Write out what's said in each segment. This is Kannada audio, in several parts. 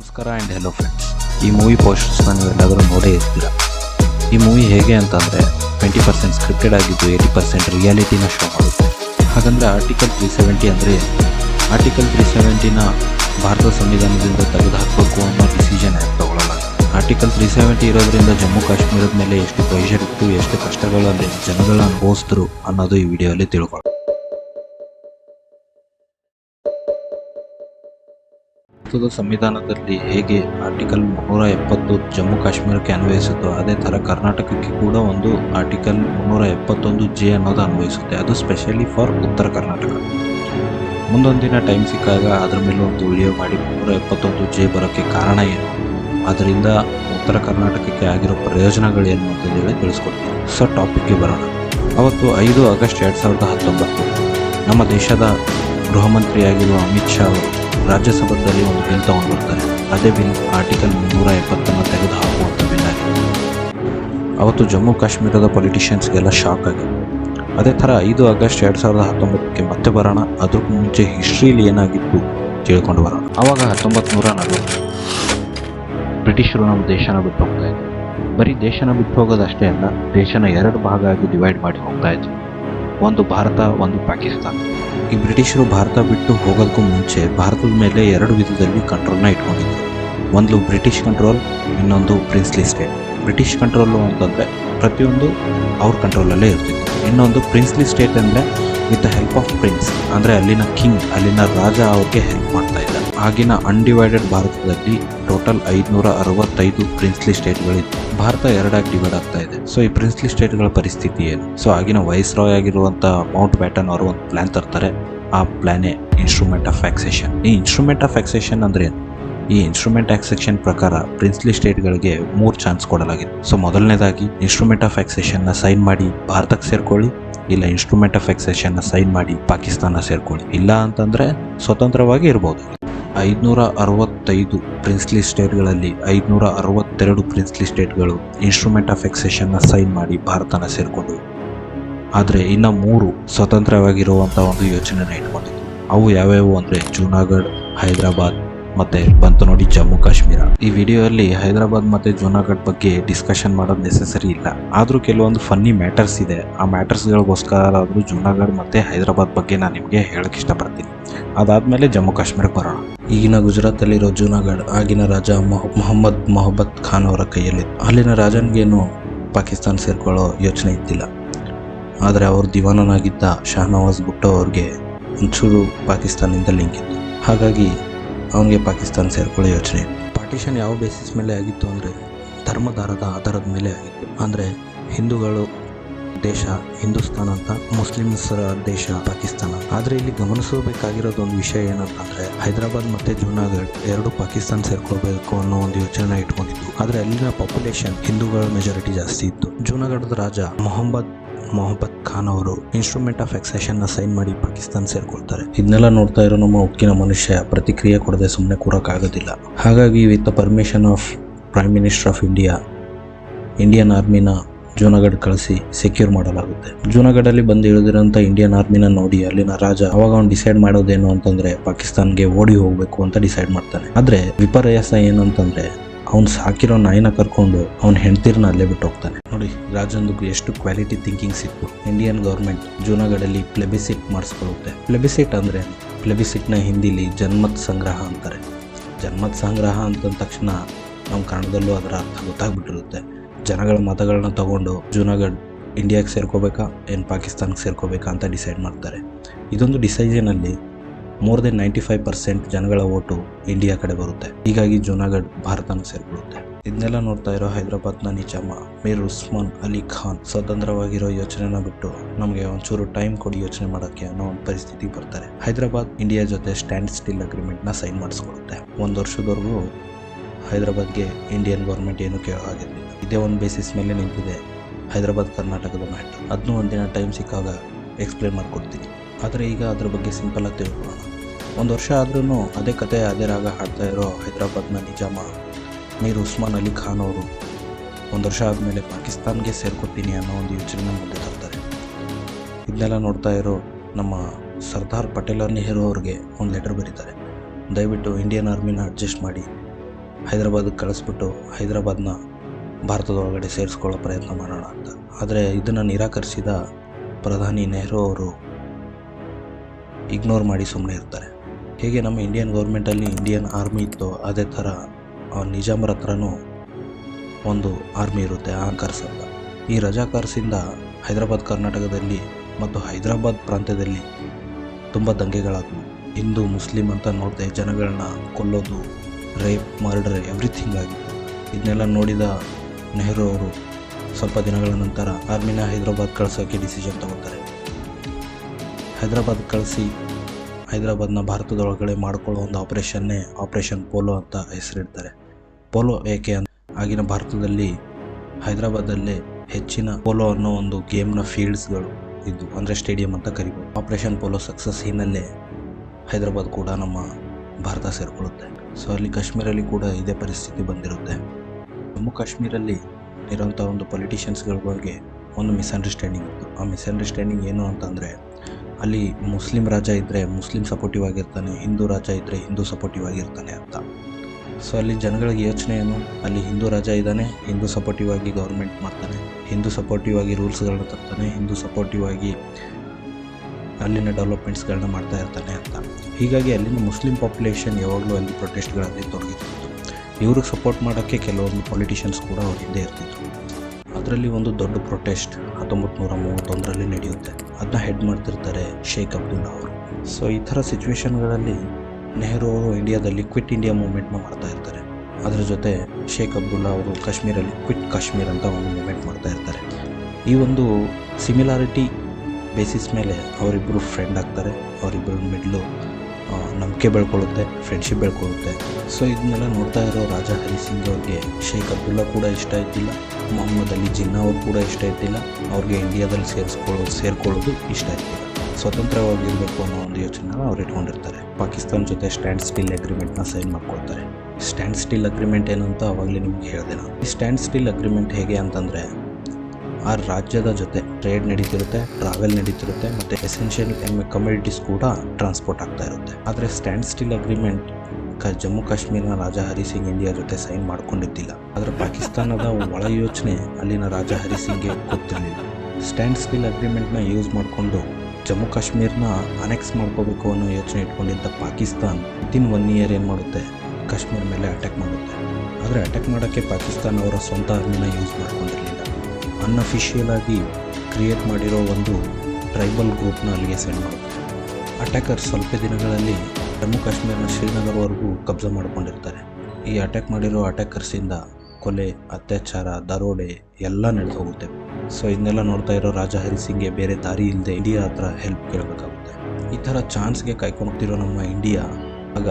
ನಮಸ್ಕಾರ ಆ್ಯಂಡ್ ಹೆಲೋ ಫ್ರೆಂಡ್ಸ್ ಈ ಮೂವಿ ಪೋಸ್ಟರ್ಸ್ನ ನೀವೆಲ್ಲಾದರೂ ನೋಡೇ ಇರ್ತೀರ? ಈ ಮೂವಿ ಹೇಗೆ ಅಂತಂದರೆ ಟ್ವೆಂಟಿ ಪರ್ಸೆಂಟ್ ಸ್ಕ್ರಿಪ್ಟೆಡ್ ಆಗಿದ್ದು ಏಯ್ಟಿ ಪರ್ಸೆಂಟ್ ರಿಯಾಲಿಟಿನ ಶೋ ಮಾಡುತ್ತೆ. ಹಾಗಂದರೆ ಆರ್ಟಿಕಲ್ ತ್ರೀ ಸೆವೆಂಟಿ ಅಂದರೆ ಆರ್ಟಿಕಲ್ ತ್ರೀ ಸೆವೆಂಟಿನ ಭಾರತ ಸಂವಿಧಾನದಿಂದ ತೆಗೆದುಹಾಕಬೇಕು ಅನ್ನೋ ಡಿಸಿಷನ್ ಯಾಕೆ ತಗೊಳ್ಳಲ್ಲ ಆರ್ಟಿಕಲ್ ತ್ರೀ ಸೆವೆಂಟಿ ಇರೋದ್ರಿಂದ ಜಮ್ಮು ಕಾಶ್ಮೀರದ ಮೇಲೆ ಎಷ್ಟು ಪ್ರೆಷರ್ ಇತ್ತು, ಎಷ್ಟು ಕಷ್ಟಗಳಲ್ಲಿ ಜನಗಳ ಅನುಭವಿಸಿದ್ರು ಅನ್ನೋದು ಈ ವಿಡಿಯೋಲಿ ತಿಳ್ಕೊಳ್ಳೋಣ ಭಾರತದ ಸಂವಿಧಾನದಲ್ಲಿ ಹೇಗೆ ಆರ್ಟಿಕಲ್ ಮುನ್ನೂರ ಎಪ್ಪತ್ತು ಜಮ್ಮು ಕಾಶ್ಮೀರಕ್ಕೆ ಅನ್ವಯಿಸುತ್ತೋ ಅದೇ ಥರ ಕರ್ನಾಟಕಕ್ಕೆ ಕೂಡ ಒಂದು ಆರ್ಟಿಕಲ್ ಮುನ್ನೂರ ಎಪ್ಪತ್ತೊಂದು ಜೆ ಅನ್ನೋದು ಅನ್ವಯಿಸುತ್ತೆ. ಅದು ಸ್ಪೆಷಲಿ ಫಾರ್ ಉತ್ತರ ಕರ್ನಾಟಕ. ಮುಂದೊಂದು ದಿನ ಟೈಮ್ ಸಿಕ್ಕಾಗ ಅದರ ಮೇಲೆ ಒಂದು ವಿಡಿಯೋ ಮಾಡಿ ಮುನ್ನೂರ ಎಪ್ಪತ್ತೊಂದು ಜೆ ಬರೋಕ್ಕೆ ಕಾರಣ ಏನು? ಅದರಿಂದ ಉತ್ತರ ಕರ್ನಾಟಕಕ್ಕೆ ಆಗಿರೋ ಪ್ರಯೋಜನಗಳೇನು ಅಂತ ಹೇಳಿ ತಿಳಿಸ್ಕೊಡ್ತೀನಿ. ಸೊ ಟಾಪಿಕ್ಗೆ ಬರೋಣ. ಅವತ್ತು ಐದು ಆಗಸ್ಟ್ ಎರಡು ಸಾವಿರದ ಹತ್ತೊಂಬತ್ತು. ನಮ್ಮ ದೇಶದ ಗೃಹ ಮಂತ್ರಿಯಾಗಿರುವ ಅಮಿತ್ ಶಾ ಅವರು ರಾಜ್ಯಸಭೆಯಲ್ಲಿ ಒಂದು ಬಿಲ್ ತಗೊಂಡು ಬರ್ತಾರೆ ಅದೇ ಬಿಲ್ ಆರ್ಟಿಕಲ್ ಮುನ್ನೂರ ಎಪ್ಪತ್ತನ್ನು ತೆಗೆದು ಹಾಕುವಂಥ ಬಿಲ್ ಆಗಿದೆ ಅವತ್ತು ಜಮ್ಮು ಕಾಶ್ಮೀರದ ಪೊಲಿಟಿಷಿಯನ್ಸ್ಗೆಲ್ಲ ಶಾಕ್ ಆಗಿ. ಅದೇ ಥರ ಐದು ಆಗಸ್ಟ್ ಎರಡು ಸಾವಿರದ ಹತ್ತೊಂಬತ್ತಕ್ಕೆ ಮತ್ತೆ ಬರೋಣ ಅದಕ್ಕೂ ಮುಂಚೆ ಹಿಸ್ಟ್ರಿಲಿ ಏನಾಗಿತ್ತು ತಿಳ್ಕೊಂಡು ಬರೋಣ. ಆವಾಗ ಹತ್ತೊಂಬತ್ತು ನೂರ ನಲವತ್ತು ಬ್ರಿಟಿಷರು ನಮ್ಮ ದೇಶನ ಬಿಟ್ಟು ಹೋಗ್ತಾ ಇದ್ರು. ಬರೀ ದೇಶನ ಬಿಟ್ಟು ಹೋಗೋದಷ್ಟೇ ಅಲ್ಲ, ದೇಶನ ಎರಡು ಭಾಗ ಆಗಿ ಡಿವೈಡ್ ಮಾಡಿ ಹೋಗ್ತಾ ಇದ್ರು. ಒಂದು ಭಾರತ, ಒಂದು ಪಾಕಿಸ್ತಾನ. ಈ ಬ್ರಿಟಿಷರು ಭಾರತ ಬಿಟ್ಟು ಹೋಗೋದಕ್ಕೂ ಮುಂಚೆ ಭಾರತದ ಮೇಲೆ ಎರಡು ವಿಧದಲ್ಲಿ ಕಂಟ್ರೋಲ್ನ ಇಟ್ಕೊಂಡಿದ್ರು. ಒಂದು ಬ್ರಿಟಿಷ್ ಕಂಟ್ರೋಲ್ ಇನ್ನೊಂದು ಪ್ರಿನ್ಸ್ಲಿ ಸ್ಟೇಟ್ ಬ್ರಿಟಿಷ್ ಕಂಟ್ರೋಲು ಅಂತಂದರೆ ಪ್ರತಿಯೊಂದು ಅವ್ರ ಕಂಟ್ರೋಲಲ್ಲೇ ಇರ್ತಿತ್ತು. ಇನ್ನೊಂದು ಪ್ರಿನ್ಸ್ಲಿ ಸ್ಟೇಟ್ ಅಂದರೆ with the help of prince ಅಂದರೆ ಅಲ್ಲಿನ ಕಿಂಗ್ ಅಲ್ಲಿನ ರಾಜ ಅವ್ರಿಗೆ ಹೆಲ್ಪ್ ಮಾಡ್ತಾ ಇದ್ದ ಆಗಿನ ಅನ್ಡಿವೈಡೆಡ್ ಭಾರತದಲ್ಲಿ ಟೋಟಲ್ ಐದುನೂರ ಅರವತ್ತೈದು ಪ್ರಿನ್ಸ್ಲಿ ಸ್ಟೇಟ್ಗಳಿತ್ತು ಭಾರತ ಎರಡಾಗಿ ಡಿವೈಡ್ ಆಗ್ತಾ ಇದೆ. ಸೊ ಈ ಪ್ರಿನ್ಸ್ಲಿ ಸ್ಟೇಟ್ಗಳ ಪರಿಸ್ಥಿತಿ ಏನು? ಸೊ ಆಗಿನ ವೈಸ್ ರಾಯ್ ಆಗಿರುವಂತಹ ಮೌಂಟ್ ಬ್ಯಾಟನ್ ಅವರು ಒಂದು ಪ್ಲಾನ್ ತರ್ತಾರೆ. ಆ ಪ್ಲಾನೇ ಇನ್ಸ್ಟ್ರೂಮೆಂಟ್ ಆಫ್ ಆಕ್ಸೆಷನ್ ಈ ಇನ್ಸ್ಟ್ರೂಮೆಂಟ್ ಆಫ್ ಆಕ್ಸೆಷನ್ ಅಂದ್ರೆ? ಈ ಇನ್ಸ್ಟ್ರೂಮೆಂಟ್ ಆಕ್ಸೆಷನ್ ಪ್ರಕಾರ ಪ್ರಿನ್ಸ್ಲಿ ಸ್ಟೇಟ್ಗಳಿಗೆ ಮೂರು ಚಾನ್ಸ್ ಕೊಡಲಾಗಿದೆ. ಸೊ ಮೊದಲನೇದಾಗಿ ಇನ್ಸ್ಟ್ರೂಮೆಂಟ್ ಆಫ್ ಆಕ್ಸೆಷನ್ನ ಸೈನ್ ಮಾಡಿ ಭಾರತಕ್ಕೆ ಸೇರ್ಕೊಳ್ಳಿ. ಇಲ್ಲ ಇನ್ಸ್ಟ್ರೂಮೆಂಟ್ ಆಫ್ ಆಕ್ಸೆಷನ್ನ ಸೈನ್ ಮಾಡಿ ಪಾಕಿಸ್ತಾನ ಸೇರ್ಕೊಳ್ಳಿ. ಇಲ್ಲ ಅಂತಂದ್ರೆ ಸ್ವತಂತ್ರವಾಗಿ ಇರ್ಬೋದು. ಐದುನೂರ ಅರವತ್ತೈದು ಪ್ರಿನ್ಸ್ಲಿ ಸ್ಟೇಟ್ಗಳಲ್ಲಿ ಐದುನೂರ ಅರವತ್ತೆರಡು ಪ್ರಿನ್ಸ್ಲಿ ಸ್ಟೇಟ್ಗಳು ಇನ್ಸ್ಟ್ರೂಮೆಂಟ್ ಆಫ್ ಎಕ್ಸೆಷನ್ನ ಸೈನ್ ಮಾಡಿ ಭಾರತನ ಸೇರಿಕೊಂಡವು. ಆದರೆ ಇನ್ನು ಮೂರು ಸ್ವತಂತ್ರವಾಗಿರುವಂಥ ಒಂದು ಯೋಚನೆಯನ್ನು ಇಟ್ಕೊಂಡಿತ್ತು ಅವು ಯಾವ್ಯಾವು ಅಂದರೆ ಜೂನಾಗಢ್, ಹೈದರಾಬಾದ್ ಮತ್ತೆ ಬಂತು ನೋಡಿ ಜಮ್ಮು ಕಾಶ್ಮೀರ. ಈ ವಿಡಿಯೋಲ್ಲಿ ಹೈದರಾಬಾದ್ ಮತ್ತೆ ಜೂನಾಗಢ್ ಬಗ್ಗೆ ಡಿಸ್ಕಷನ್ ಮಾಡೋದು ನೆಸೆಸರಿ ಇಲ್ಲ. ಆದ್ರೂ ಕೆಲವೊಂದು ಫನ್ನಿ ಮ್ಯಾಟರ್ಸ್ ಇದೆ. ಆ ಮ್ಯಾಟರ್ಸ್ಗಳಿಗೋಸ್ಕರ ಆದ್ರೂ ಜೂನಾಗಢ್ ಮತ್ತೆ ಹೈದರಾಬಾದ್ ಬಗ್ಗೆ ನಾನು ನಿಮಗೆ ಹೇಳಕ್ ಇಷ್ಟಪಡ್ತೀನಿ. ಅದಾದ್ಮೇಲೆ ಜಮ್ಮು ಕಾಶ್ಮೀರಕ್ಕೆ ಬರೋಣ. ಈಗಿನ ಗುಜರಾತ್ ಅಲ್ಲಿರೋ ಜೂನಾಗಢ್ ಆಗಿನ ರಾಜ ಮೊಹ- ಮೊಹಮ್ಮದ್ ಮೊಹಬ್ಬತ್ ಖಾನ್ ಅವರ ಕೈಯಲ್ಲಿತ್ತು ಅಲ್ಲಿನ ರಾಜನ್ಗೇನು ಪಾಕಿಸ್ತಾನ ಸೇರ್ಕೊಳ್ಳೋ ಯೋಚನೆ ಇದ್ದಿಲ್ಲ. ಆದರೆ ಅವರು ದಿವಾನನಾಗಿದ್ದ ಶಹನವಾಜ್ ಭುಟ್ಟೋ ಅವ್ರಿಗೆ ಒಂಚೂರು ಪಾಕಿಸ್ತಾನದಿಂದ ಲಿಂಕ್ ಇತ್ತು. ಹಾಗಾಗಿ ಅವನಿಗೆ ಪಾಕಿಸ್ತಾನ ಸೇರ್ಕೊಳ್ಳೋ ಯೋಚನೆ. ಪಾರ್ಟಿಷನ್ ಯಾವ ಬೇಸಿಸ್ ಮೇಲೆ ಆಗಿತ್ತು ಅಂದರೆ ಧರ್ಮದಾರದ ಆಧಾರದ ಮೇಲೆ ಆಗಿತ್ತು. ಅಂದರೆ ಹಿಂದೂಗಳು ದೇಶ ಹಿಂದೂಸ್ತಾನ ಅಂತ, ಮುಸ್ಲಿಮ್ಸರ ದೇಶ ಪಾಕಿಸ್ತಾನ. ಆದರೆ ಇಲ್ಲಿ ಗಮನಿಸಬೇಕಾಗಿರೋದು ಒಂದು ವಿಷಯ ಏನಂತಂದ್ರೆ ಹೈದರಾಬಾದ್ ಮತ್ತೆ ಜೂನಾಗಢ್ ಎರಡು ಪಾಕಿಸ್ತಾನ ಸೇರ್ಕೊಳ್ಬೇಕು ಅನ್ನೋ ಒಂದು ಯೋಚನೆ ಇಟ್ಕೊಂಡಿತ್ತು ಆದರೆ ಅಲ್ಲಿನ ಪಾಪ್ಯುಲೇಷನ್ ಹಿಂದೂಗಳ ಮೆಜಾರಿಟಿ ಜಾಸ್ತಿ ಇತ್ತು. ಜೂನಾಗಢದ ರಾಜ ಮೊಹಮ್ಮದ್ ಮೊಹಬ್ಬತ್ ಖಾನ್ ಅವರು ಇನ್ಸ್ಟ್ರೂಮೆಂಟ್ ಆಫ್ ಎಕ್ಸೆಷನ್ನ ಸೈನ್ ಮಾಡಿ ಪಾಕಿಸ್ತಾನ ಸೇರ್ಕೊಳ್ತಾರೆ. ಇದನ್ನೆಲ್ಲ ನೋಡ್ತಾ ಇರೋ ನಮ್ಮ ಉಕ್ಕಿನ ಮನುಷ್ಯ ಪ್ರತಿಕ್ರಿಯೆ ಕೊಡದೆ ಸುಮ್ಮನೆ ಕೂರಕ್ಕಾಗೋದಿಲ್ಲ. ಹಾಗಾಗಿ with the permission of prime minister of India Indian ಆರ್ಮಿನ Junagadh ಕಳಿಸಿ ಸೆಕ್ಯೂರ್ ಮಾಡಲಾಗುತ್ತೆ. ಜೂನಾಗಢಲ್ಲಿ ಬಂದು ಇಳಿದಿರೋಂಥ ಇಂಡಿಯನ್ ಆರ್ಮಿನ ನೋಡಿ ಅಲ್ಲಿನ ರಾಜ ಅವಾಗ ಅವ್ನು ಡಿಸೈಡ್ ಮಾಡೋದೇನು ಅಂತಂದ್ರೆ ಪಾಕಿಸ್ತಾನ್ಗೆ ಓಡಿ ಹೋಗ್ಬೇಕು ಅಂತ ಡಿಸೈಡ್ ಮಾಡ್ತಾನೆ. ಆದ್ರೆ ವಿಪರ್ಯಾಸ ಏನು ಅವ್ನು ಸಾಕಿರೋ ನಾಯಿನ ಕರ್ಕೊಂಡು ಅವ್ನ ಹೆಂಡ್ತಿರ್ನ ಅಲ್ಲೇ ಬಿಟ್ಟು ಹೋಗ್ತಾನೆ ನೋಡಿ ರಾಜಂದು ಎಷ್ಟು ಕ್ವಾಲಿಟಿ ಥಿಂಕಿಂಗ್ ಸಿಕ್ಕು. ಇಂಡಿಯನ್ ಗೌರ್ಮೆಂಟ್ ಜೂನಾಗಢಲ್ಲಿ ಪ್ಲೆಬಿಸಿಟ್ ಮಾಡಿಸ್ಕೊಳ್ಳುತ್ತೆ. ಪ್ಲೆಬಿಸಿಟ್ ಅಂದರೆ ಪ್ಲೆಬಿಸಿಟ್ನ ಹಿಂದಿಲಿ ಜನ್ಮತ್ ಸಂಗ್ರಹ ಅಂತಾರೆ. ಜನ್ಮತ್ ಸಂಗ್ರಹ ಅಂತಂದ ತಕ್ಷಣ ನಮ್ಮ ಕನ್ನಡದಲ್ಲೂ ಅದರ ಅರ್ಥ ಗೊತ್ತಾಗ್ಬಿಟ್ಟಿರುತ್ತೆ. ಜನಗಳ ಮತಗಳನ್ನ ತಗೊಂಡು ಜೂನಾಗಢ್ ಇಂಡಿಯಾಗೆ ಸೇರ್ಕೋಬೇಕಾ, ಏನು ಪಾಕಿಸ್ತಾನಕ್ಕೆ ಸೇರ್ಕೋಬೇಕಾ ಅಂತ ಡಿಸೈಡ್ ಮಾಡ್ತಾರೆ. ಇದೊಂದು ಡಿಸೈಷನಲ್ಲಿ more than ninety five percent ಜನಗಳ ಓಟು ಇಂಡಿಯಾ ಕಡೆ ಬರುತ್ತೆ. ಹೀಗಾಗಿ ಜುನಾಗಢ್ ಭಾರತನ ಸೇರ್ಕೊಳ್ಳುತ್ತೆ. ಇದನ್ನೆಲ್ಲ ನೋಡ್ತಾ ಇರೋ ಹೈದರಾಬಾದ್ನ ನಿಜಾಮ, ಮೀರ್ ಉಸ್ಮಾನ್ ಅಲಿ ಖಾನ್ ಸ್ವತಂತ್ರವಾಗಿರೋ ಯೋಚನೆನ ಬಿಟ್ಟು ನಮಗೆ ಒಂಚೂರು ಟೈಮ್ ಕೊಡಿ ಯೋಚನೆ ಮಾಡೋಕ್ಕೆ ಅನ್ನೋ ಒಂದು ಪರಿಸ್ಥಿತಿಗೆ ಬರ್ತಾರೆ. ಹೈದರಾಬಾದ್ ಇಂಡಿಯಾ ಜೊತೆ ಸ್ಟ್ಯಾಂಡ್ ಸ್ಟಿಲ್ ಅಗ್ರಿಮೆಂಟ್ನ ಸೈನ್ ಮಾಡಿಸ್ಕೊಡುತ್ತೆ ಒಂದು ವರ್ಷದವರೆಗೂ ಹೈದರಾಬಾದ್ಗೆ ಇಂಡಿಯನ್ ಗೌರ್ಮೆಂಟ್ ಏನು ಕೇಳೋ ಹಾಗಿರಲಿಲ್ಲ. ಇದೇ ಒಂದು ಬೇಸಿಸ್ ಮೇಲೆ ನಿಂತಿದೆ ಹೈದರಾಬಾದ್, ಕರ್ನಾಟಕದ ಮ್ಯಾಟ್ ಅದನ್ನೂ ಒಂದಿನ ಟೈಮ್ ಸಿಕ್ಕಾಗ ಎಕ್ಸ್ಪ್ಲೇನ್ ಮಾಡ್ಕೊಡ್ತೀನಿ. ಆದರೆ ಈಗ ಅದ್ರ ಬಗ್ಗೆ ಸಿಂಪಲ್ ಆಗಿ ತಿಳ್ಕೊಳ್ಳೋಣ. ಒಂದು ವರ್ಷ ಆದ್ರೂ ಅದೇ ಕತೆ, ಅದೇ ರಾಗ ಹಾಡ್ತಾ ಇರೋ ಹೈದರಾಬಾದ್ನ ನಿಜಾಮ, ಮೀರ್ ಉಸ್ಮಾನ್ ಅಲಿ ಖಾನ್ ಅವರು ಒಂದು ವರ್ಷ ಆದಮೇಲೆ ಪಾಕಿಸ್ತಾನ್ಗೆ ಸೇರ್ಕೊತೀನಿ ಅನ್ನೋ ಒಂದು ಯೋಚನೆ ಮುಂದೆ ತರ್ತಾರೆ. ಇದನ್ನೆಲ್ಲ ನೋಡ್ತಾ ಇರೋ ನಮ್ಮ ಸರ್ದಾರ್ ಪಟೇಲ್ ನೆಹರು ಅವ್ರಿಗೆ ಒಂದು ಲೆಟರ್ ಬರೀತಾರೆ. ದಯವಿಟ್ಟು ಇಂಡಿಯನ್ ಆರ್ಮಿನ ಅಡ್ಜಸ್ಟ್ ಮಾಡಿ, ಹೈದರಾಬಾದ್ಗೆ ಕಳಿಸ್ಬಿಟ್ಟು ಹೈದರಾಬಾದ್ನ ಭಾರತದೊಳಗಡೆ ಸೇರಿಸ್ಕೊಳ್ಳೋ ಪ್ರಯತ್ನ ಮಾಡೋಣ ಅಂತ. ಆದರೆ ಇದನ್ನು ನಿರಾಕರಿಸಿದ ಪ್ರಧಾನಿ ನೆಹರು ಅವರು ಇಗ್ನೋರ್ ಮಾಡಿ ಸುಮ್ಮನೆ ಇರ್ತಾರೆ. ಹೇಗೆ ನಮ್ಮ ಇಂಡಿಯನ್ ಗೌರ್ಮೆಂಟಲ್ಲಿ ಇಂಡಿಯನ್ ಆರ್ಮಿ ಇತ್ತು ಅದೇ ಥರ ನಿಜಾಮರ ಹತ್ರನೂ ಒಂದು ಆರ್ಮಿ ಇರುತ್ತೆ ಆಂಕರ್ಸ್ ಅಂತ ಈ ರಜಾಕಾರ್ಸಿಂದ ಹೈದರಾಬಾದ್ ಕರ್ನಾಟಕದಲ್ಲಿ ಮತ್ತು ಹೈದರಾಬಾದ್ ಪ್ರಾಂತ್ಯದಲ್ಲಿ ತುಂಬ ದಂಗೆಗಳಾದವು. ಹಿಂದೂ, ಮುಸ್ಲಿಂ ಅಂತ ನೋಡದೆ ಜನಗಳನ್ನ ಕೊಲ್ಲೋದು ರೇಪ್ ಮರ್ಡರ್ ಎವ್ರಿಥಿಂಗ್ ಆಗಿತ್ತು. ಇದನ್ನೆಲ್ಲ ನೋಡಿದ ನೆಹರು ಅವರು ಸ್ವಲ್ಪ ದಿನಗಳ ನಂತರ ಆರ್ಮಿನ ಹೈದರಾಬಾದ್ ಕಳಿಸೋಕ್ಕೆ ಡಿಸಿಷನ್ ತಗೋತಾರೆ. ಹೈದರಾಬಾದ್ ಕಳಿಸಿ ಹೈದರಾಬಾದ್ನ ಭಾರತದೊಳಗಡೆ ಮಾಡಿಕೊಳ್ಳೋ ಒಂದು ಆಪರೇಷನ್ನೇ ಆಪರೇಷನ್ ಪೋಲೋ ಅಂತ ಹೆಸರಿಡ್ತಾರೆ. ಪೋಲೋ ಏಕೆ ಅಂತ ಆಗಿನ ಭಾರತದಲ್ಲಿ ಹೈದರಾಬಾದಲ್ಲೇ ಹೆಚ್ಚಿನ ಪೋಲೋ ಅನ್ನೋ ಒಂದು ಗೇಮ್ನ ಫೀಲ್ಡ್ಸ್ಗಳು ಇದ್ದು, ಅಂದರೆ ಸ್ಟೇಡಿಯಂ ಅಂತ ಕರಿಬೋದು. ಆಪರೇಷನ್ ಪೋಲೋ ಸಕ್ಸಸ್ ಹಿನ್ನೆಲೆ ಹೈದರಾಬಾದ್ ಕೂಡ ನಮ್ಮ ಭಾರತ ಸೇರಿಕೊಳ್ಳುತ್ತೆ. ಸೊ, ಅಲ್ಲಿ ಕಾಶ್ಮೀರಲ್ಲಿ ಕೂಡ ಇದೇ ಪರಿಸ್ಥಿತಿ ಬಂದಿರುತ್ತೆ. ಜಮ್ಮು ಕಾಶ್ಮೀರಲ್ಲಿ ಇರೋಂಥ ಒಂದು ಪೊಲಿಟಿಷಿಯನ್ಸ್ಗಳ ಬಗ್ಗೆ ಒಂದು ಮಿಸ್ಅಂಡರ್ಸ್ಟ್ಯಾಂಡಿಂಗ್ ಇತ್ತು. ಆ ಮಿಸ್ಅಂಡರ್ಸ್ಟ್ಯಾಂಡಿಂಗ್ ಏನು ಅಂತಂದರೆ ಅಲ್ಲಿ ಮುಸ್ಲಿಂ ರಾಜ ಇದ್ದರೆ ಮುಸ್ಲಿಂ ಸಪೋರ್ಟಿವ್ ಆಗಿರ್ತಾನೆ, ಹಿಂದೂ ರಾಜ ಇದ್ದರೆ ಹಿಂದೂ ಸಪೋರ್ಟಿವ್ ಆಗಿರ್ತಾನೆ ಅಂತ. ಸೊ ಅಲ್ಲಿ ಜನಗಳಿಗೆ ಯೋಚನೆ ಏನು? ಅಲ್ಲಿ ಹಿಂದೂ ರಾಜ ಇದ್ದಾನೆ, ಹಿಂದೂ ಸಪೋರ್ಟಿವ್ ಆಗಿ ಗೌರ್ಮೆಂಟ್ ಮಾಡ್ತಾನೆ. ಹಿಂದೂ ಸಪೋರ್ಟಿವ್ ಆಗಿ ರೂಲ್ಸ್ಗಳನ್ನ ತರ್ತಾನೆ, ಹಿಂದೂ ಸಪೋರ್ಟಿವ್ ಆಗಿ ಅಲ್ಲಿನ ಡೆವಲಪ್ಮೆಂಟ್ಸ್ಗಳನ್ನ ಮಾಡ್ತಾ ಇರ್ತಾನೆ ಅಂತ. ಹೀಗಾಗಿ ಅಲ್ಲಿನ ಮುಸ್ಲಿಂ ಪಾಪ್ಯುಲೇಷನ್ ಯಾವಾಗಲೂ ಅಲ್ಲಿ ಪ್ರೊಟೆಸ್ಟ್ಗಳಲ್ಲಿ ತೊಡಗಿರ್ತಿತ್ತು. ಇವ್ರಿಗೆ ಸಪೋರ್ಟ್ ಮಾಡೋಕ್ಕೆ ಕೆಲವೊಂದು ಪೊಲಿಟಿಷಿಯನ್ಸ್ ಕೂಡ ಅವ್ರ ಹಿಂದೆ ಇರ್ತಿದ್ರು. ಅದರಲ್ಲಿ ಒಂದು ದೊಡ್ಡ ಪ್ರೊಟೆಸ್ಟ್ ಹತ್ತೊಂಬತ್ತು ನೂರ ಮೂವತ್ತೊಂದರಲ್ಲಿ ನಡೆಯುತ್ತೆ. ಅದನ್ನ ಹೆಡ್ ಮಾಡ್ತಿರ್ತಾರೆ ಶೇಖ್ ಅಬ್ದುಲ್ಲಾ ಅವರು. ಸೊ ಈ ಥರ ಸಿಚುವೇಶನ್ಗಳಲ್ಲಿ ನೆಹರು ಅವರು ಇಂಡಿಯಾದಲ್ಲಿ ಕ್ವಿಟ್ ಇಂಡಿಯಾ ಮೂವ್ಮೆಂಟ್ನ ಮಾಡ್ತಾ ಇರ್ತಾರೆ. ಅದರ ಜೊತೆ ಶೇಖ್ ಅಬ್ದುಲ್ಲಾ ಅವರು ಕಾಶ್ಮೀರಲ್ಲಿ ಕ್ವಿಟ್ ಕಾಶ್ಮೀರ್ ಅಂತ ಒಂದು ಮೂವ್ಮೆಂಟ್ ಮಾಡ್ತಾ ಇರ್ತಾರೆ. ಈ ಒಂದು ಸಿಮಿಲಾರಿಟಿ ಬೇಸಿಸ್ ಮೇಲೆ ಅವರಿಬ್ಬರು ಫ್ರೆಂಡ್ ಆಗ್ತಾರೆ. ಅವರಿಬ್ಬರು ಮಿಡ್ಲು ನಂಬಿಕೆ ಬೆಳ್ಕೊಳ್ಳುತ್ತೆ ಫ್ರೆಂಡ್ಶಿಪ್ ಬೆಳ್ಕೊಳ್ಳುತ್ತೆ. ಸೊ ಇದನ್ನೆಲ್ಲ ನೋಡ್ತಾ ಇರೋ ರಾಜ ಹರಿಸಿಂಗ್ ಅವ್ರಿಗೆ ಶೇಖ್ ಅಬ್ದುಲ್ಲಾ ಕೂಡ ಇಷ್ಟ ಇದ್ದಿಲ್ಲ ಮೊಹಮ್ಮದ್ ಅಲಿ ಜಿನ್ನಾ ಅವ್ರು ಕೂಡ ಇಷ್ಟ ಇದ್ದಿಲ್ಲ ಅವ್ರಿಗೆ ಇಂಡಿಯಾದಲ್ಲಿ ಸೇರಿಸ್ಕೊಳ್ಳೋ ಸೇರ್ಕೊಳ್ಳೋದು ಇಷ್ಟ ಇದ್ದಿಲ್ಲ ಸ್ವತಂತ್ರವಾಗಿರಬೇಕು ಅನ್ನೋ ಒಂದು ಯೋಚನೆ ಅವ್ರು ಇಟ್ಕೊಂಡಿರ್ತಾರೆ. ಪಾಕಿಸ್ತಾನ ಜೊತೆ ಸ್ಟ್ಯಾಂಡ್ ಸ್ಟಿಲ್ ಅಗ್ರಿಮೆಂಟ್ನ ಸೈನ್ ಮಾಡ್ಕೊಳ್ತಾರೆ. ಸ್ಟ್ಯಾಂಡ್ ಸ್ಟಿಲ್ ಅಗ್ರಿಮೆಂಟ್ ಏನು ಅಂತ ಅವಾಗಲೇ ನಿಮ್ಗೆ ಹೇಳಿದೆ ನಾನು. ಈ ಸ್ಟ್ಯಾಂಡ್ ಸ್ಟಿಲ್ ಅಗ್ರಿಮೆಂಟ್ ಹೇಗೆ ಅಂತಂದರೆ ಆ ರಾಜ್ಯದ ಜೊತೆ ಟ್ರೇಡ್ ನಡೀತಿರುತ್ತೆ ಟ್ರಾವೆಲ್ ನಡೀತಿರುತ್ತೆ, ಮತ್ತು ಎಸೆನ್ಷಿಯಲ್ ಕಮ್ಯುನಿಟೀಸ್ ಕೂಡ ಟ್ರಾನ್ಸ್ಪೋರ್ಟ್ ಆಗ್ತಾ ಇರುತ್ತೆ. ಆದರೆ ಸ್ಟ್ಯಾಂಡ್ ಸ್ಟಿಲ್ ಅಗ್ರಿಮೆಂಟ್ ಜಮ್ಮು ಕಾಶ್ಮೀರನ ರಾಜ ಹರಿ ಸಿಂಗ್ ಇಂಡಿಯಾ ಜೊತೆ ಸೈನ್ ಮಾಡ್ಕೊಂಡಿದ್ದಿಲ್ಲ. ಆದರೆ ಪಾಕಿಸ್ತಾನದ ಒಳ ಯೋಚನೆ ಅಲ್ಲಿನ ರಾಜ ಹರಿ ಸಿಂಗ್ಗೆ ಗೊತ್ತಿರಲಿಲ್ಲ. ಸ್ಟ್ಯಾಂಡ್ ಸ್ಟಿಲ್ ಅಗ್ರಿಮೆಂಟ್ನ ಯೂಸ್ ಮಾಡಿಕೊಂಡು ಜಮ್ಮು ಕಾಶ್ಮೀರ್ನ ಅನೆಕ್ಸ್ ಮಾಡ್ಕೋಬೇಕು ಅನ್ನೋ ಯೋಚನೆ ಇಟ್ಕೊಂಡಿದ್ದ ಪಾಕಿಸ್ತಾನ್ ವಿತಿನ್ ಒನ್ ಇಯರ್ ಏನು ಮಾಡುತ್ತೆ? ಕಾಶ್ಮೀರ್ ಮೇಲೆ ಅಟ್ಯಾಕ್ ಮಾಡುತ್ತೆ. ಆದರೆ ಅಟ್ಯಾಕ್ ಮಾಡೋಕ್ಕೆ ಪಾಕಿಸ್ತಾನ ಅವರ ಸ್ವಂತ ಆರ್ಮಿನ ಯೂಸ್ ಮಾಡ್ಕೊಂಡಿರಲಿಲ್ಲ. ಅನ್ಅಫಿಷಿಯಲ್ ಆಗಿ ಕ್ರಿಯೇಟ್ ಮಾಡಿರೋ ಒಂದು ಟ್ರೈಬಲ್ ಗ್ರೂಪ್ನ ಅಲ್ಲಿಗೆ ಸೆಂಡ್ ಅಟ್ಯಾಕರ್ ಸ್ವಲ್ಪ ದಿನಗಳಲ್ಲಿ ಜಮ್ಮು ಕಾಶ್ಮೀರನ ಶ್ರೀನಗರ್ವರೆಗೂ ಕಬ್ಜಾ ಮಾಡಿಕೊಂಡಿರ್ತಾರೆ. ಈ ಅಟ್ಯಾಕ್ ಮಾಡಿರೋ ಅಟ್ಯಾಕರ್ಸಿಂದ ಕೊಲೆ, ಅತ್ಯಾಚಾರ, ದರೋಡೆ ಎಲ್ಲ ನಡೆದು ಹೋಗುತ್ತೆ ಸೊ ಇದನ್ನೆಲ್ಲ ನೋಡ್ತಾ ಇರೋ ರಾಜ ಹರಿ ಸಿಂಗ್ಗೆ ಬೇರೆ ದಾರಿ ಇಲ್ಲದೆ ಇಂಡಿಯಾ ಹತ್ರ ಹೆಲ್ಪ್ ಕೇಳಬೇಕಾಗುತ್ತೆ. ಈ ಥರ ಚಾನ್ಸ್ಗೆ ಕಾಯ್ಕೊಂಡ್ತಿರೋ ನಮ್ಮ ಇಂಡಿಯಾ ಆಗ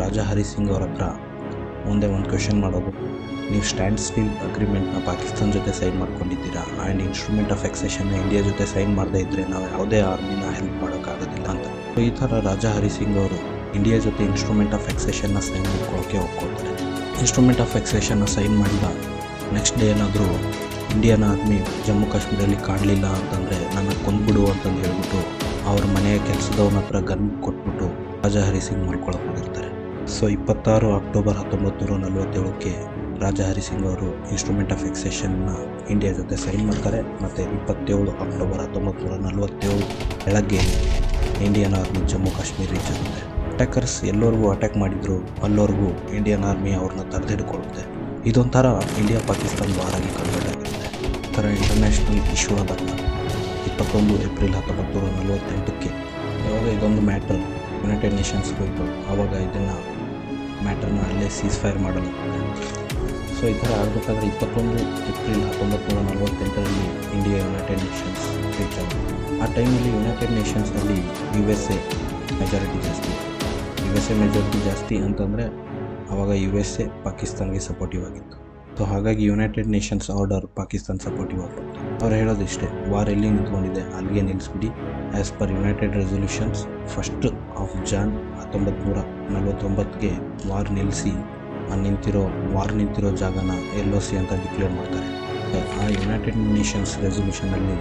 ರಾಜ ಹರಿ ಸಿಂಗ್ ಅವ್ರ ಹತ್ರ ಮುಂದೆ ಒಂದು ಕ್ವೆಶನ್ ಮಾಡೋದು. ನೀವು ಸ್ಟ್ಯಾಂಡ್ ಸ್ಟಿಲ್ ಅಗ್ರಿಮೆಂಟ್ನ ಪಾಕಿಸ್ತಾನ ಜೊತೆ ಸೈನ್ ಮಾಡ್ಕೊಂಡಿದ್ದೀರಾ? ಆ್ಯಂಡ್ ಇನ್ಸ್ಟ್ರೂಮೆಂಟ್ ಆಫ್ ಎಕ್ಸೆಷನ್ನ ಇಂಡಿಯಾ ಜೊತೆ ಸೈನ್ ಮಾಡದೇ ಇದ್ದರೆ ನಾವು ಯಾವುದೇ ಆರ್ಮಿನ ಹೆಲ್ಪ್ ಮಾಡೋಕ್ಕಾಗೋದಿಲ್ಲ ಅಂತ. ಸೊ ಈ ಥರ ರಾಜ ಹರಿಸಿಂಗ್ ಅವರು ಇಂಡಿಯಾ ಜೊತೆ ಇನ್ಸ್ಟ್ರೂಮೆಂಟ್ ಆಫ್ ಎಕ್ಸೆಷನ್ನ ಸೈನ್ ಮಾಡ್ಕೊಳ್ಳೋಕ್ಕೆ ಒಪ್ಕೊಳ್ತಾರೆ. ಇನ್ಸ್ಟ್ರೂಮೆಂಟ್ ಆಫ್ ಎಕ್ಸೆಷನ್ನ ಸೈನ್ ಮಾಡಿದ ನೆಕ್ಸ್ಟ್ ಡೇ ಏನಾದರೂ ಇಂಡಿಯನ್ ಆರ್ಮಿ ಜಮ್ಮು ಕಾಶ್ಮೀರಲ್ಲಿ ಕಾಣಲಿಲ್ಲ ಅಂತಂದರೆ ನನ್ನ ಕೊಂದ್ಬಿಡು ಅಂತಂದು ಹೇಳ್ಬಿಟ್ಟು ಅವ್ರ ಮನೆಯ ಕೆಲಸದವನ ಹತ್ರ ಗನ್ ಕೊಟ್ಬಿಟ್ಟು ರಾಜ ಹರಿಸಿಂಗ್ ಮಾಡ್ಕೊಳಕ್ಕೆ ಹೋಗಿರ್ತಾರೆ. ಸೊ ಇಪ್ಪತ್ತಾರು ಅಕ್ಟೋಬರ್ ಹತ್ತೊಂಬತ್ತು ನೂರ ನಲವತ್ತೇಳಕ್ಕೆ ರಾಜ ಹರಿಸಿಂಗ್ ಅವರು ಇನ್ಸ್ಟ್ರೂಮೆಂಟ್ ಆಫ್ ಎಕ್ಸೆಷನ್ನ ಇಂಡಿಯಾ ಜೊತೆ ಸೈನ್ ಮಾಡ್ತಾರೆ. ಮತ್ತು ಇಪ್ಪತ್ತೇಳು ಅಕ್ಟೋಬರ್ ಹತ್ತೊಂಬತ್ತು ನೂರ ನಲವತ್ತೇಳು ಬೆಳಗ್ಗೆ Indian army Jammu Kashmir reach ಆಗುತ್ತೆ. ಅಟ್ಯಾಕರ್ಸ್ ಎಲ್ಲರಿಗೂ ಅಟ್ಯಾಕ್ ಮಾಡಿದ್ರು, ಅಲ್ಲೋರ್ಗೂ ಇಂಡಿಯನ್ ಆರ್ಮಿ ಅವ್ರನ್ನ ತಡೆದಿಡ್ಕೊಳ್ಳುತ್ತೆ ಇದೊಂಥರ ಇಂಡಿಯಾ ಪಾಕಿಸ್ತಾನ ವಾರಾಗಿ ಕನ್ವರ್ಟ್ ಆಗಿರುತ್ತೆ ಥರ ಇಂಟರ್ನ್ಯಾಷನಲ್ ಇಶ್ಯೂ ಆದಾಗ ಇಪ್ಪತ್ತೊಂದು ಏಪ್ರಿಲ್ ಹತ್ತೊಂಬತ್ತು ನೂರ ನಲವತ್ತೆಂಟಕ್ಕೆ ಯಾವಾಗ ಇದೊಂದು ಮ್ಯಾಟರ್ ಯುನೈಟೆಡ್ ನೇಷನ್ಸ್ ಹೋಯಿತು. ಆವಾಗ ಇದನ್ನು ಮ್ಯಾಟರ್ನ ಅಲ್ಲೇ ಸೀಸ್ ಫೈರ್ ಮಾಡಲಾಗುತ್ತೆ ಸೊ ಈ ಥರ ಆಗಬೇಕಾದ್ರೆ ಇಪ್ಪತ್ತೊಂದು ಏಪ್ರಿಲ್ ಹತ್ತೊಂಬತ್ತು ನೂರ ನಲವತ್ತೆಂಟರಲ್ಲಿ ಇಂಡಿಯಾ ಯುನೈಟೆಡ್ ನೇಷನ್ಸ್ ರೀಚ್ ಆಗುತ್ತೆ ಆ ಟೈಮಲ್ಲಿ ಯುನೈಟೆಡ್ ನೇಷನ್ಸಲ್ಲಿ ಯು ಎಸ್ ಎ ಮೆಜಾರಿಟಿ ಜಾಸ್ತಿ. ಯು ಎಸ್ ಎ ಮೆಜಾರಿಟಿ ಜಾಸ್ತಿ ಅಂತಂದರೆ ಆವಾಗ ಯು ಎಸ್ ಎ ಪಾಕಿಸ್ತಾನ್ಗೆ ಸಪೋರ್ಟಿವ್ ಆಗಿತ್ತು. ಸೊ ಹಾಗಾಗಿ United Nations order Pakistan supportive ಆಗಿತ್ತು ಅವ್ರು ಹೇಳೋದಿಷ್ಟೇ ವಾರ್ ಎಲ್ಲಿ ನಿಂತ್ಕೊಂಡಿದೆ ಅಲ್ಲಿಗೆ ನಿಲ್ಲಿಸ್ಬಿಡಿ as per United resolutions first of Jan ಹತ್ತೊಂಬತ್ತು ನೂರ ನಲವತ್ತೊಂಬತ್ತಿಗೆ ವಾರ್ ನಿಲ್ಲಿಸಿ ನಿಂತಿರೋ ವಾರ್ ನಿಂತಿರೋ ಜಾಗನ ಎಲ್ ಒ ಸಿ ಅಂತ ಡಿಕ್ಲೇರ್ ಮಾಡ್ತಾರೆ. ಆ ಯುನೈಟೆಡ್ ನೇಷನ್ಸ್ ರೆಸೊಲ್ಯೂಷನಲ್ಲಿ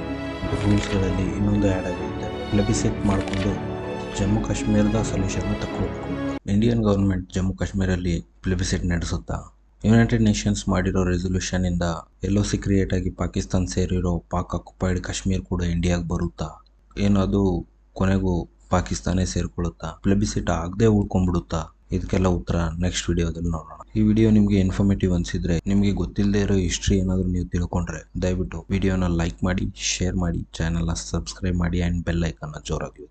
ರೂಲ್ಸ್ಗಳಲ್ಲಿ ಇನ್ನೊಂದು ಆ್ಯಡ್ ಆಗಿರುತ್ತೆ ಪ್ಲೆಬಿಸೆಟ್ ಮಾಡಿಕೊಂಡು ಜಮ್ಮು ಕಾಶ್ಮೀರದ ಸೊಲ್ಯೂಷನ್ನ ತಗೊಳ್ಬೇಕು ಇಂಡಿಯನ್ ಗೌರ್ಮೆಂಟ್ ಜಮ್ಮು ಕಾಶ್ಮೀರಲ್ಲಿ ಪ್ಲೆಬಿಸೆಟ್ ನಡೆಸುತ್ತಾ ಯುನೈಟೆಡ್ ನೇಷನ್ಸ್ ಮಾಡಿರೋ ರೆಸೊಲ್ಯೂಷನಿಂದ ಇಂದ ಓ ಸಿ ಕ್ರಿಯೇಟ್ ಆಗಿ ಪಾಕಿಸ್ತಾನ ಸೇರಿರೋ ಪಾಕ್ ಅಕ್ಯುಪೈಡ್ ಕಾಶ್ಮೀರ್ ಕೂಡ ಇಂಡಿಯಾಗೆ ಬರುತ್ತಾ? ಏನದು ಕೊನೆಗೂ ಪಾಕಿಸ್ತಾನೇ ಸೇರಿಕೊಳ್ಳುತ್ತಾ? ಪ್ಲೆಬಿಸಿಟ್ ಆಗದೆ ಉಳ್ಕೊಂಡ್ಬಿಡುತ್ತಾ? ಇದಕ್ಕೆಲ್ಲ ಉತ್ತರ ನೆಕ್ಸ್ಟ್ ವಿಡಿಯೋದಲ್ಲಿ ನೋಡೋಣ. ಈ ವಿಡಿಯೋ ನಿಮಗೆ ಇನ್ಫಾರ್ಮೇಟಿವ್ ಅನಿಸಿದ್ರೆ, ನಿಮಗೆ ಗೊತ್ತಿಲ್ಲದೆ ಇರೋ ಹಿಸ್ಟ್ರಿ ಏನಾದರೂ ನೀವು ತಿಳ್ಕೊಂಡ್ರೆ, ದಯವಿಟ್ಟು ವಿಡಿಯೋನ ಲೈಕ್ ಮಾಡಿ ಶೇರ್ ಮಾಡಿ ಚಾನೆಲ್ನ ಸಬ್ಸ್ಕ್ರೈಬ್ ಮಾಡಿ ಆ್ಯಂಡ್ ಬೆಲ್ ಐಕನ್ನ ಜೋರಾಗಿ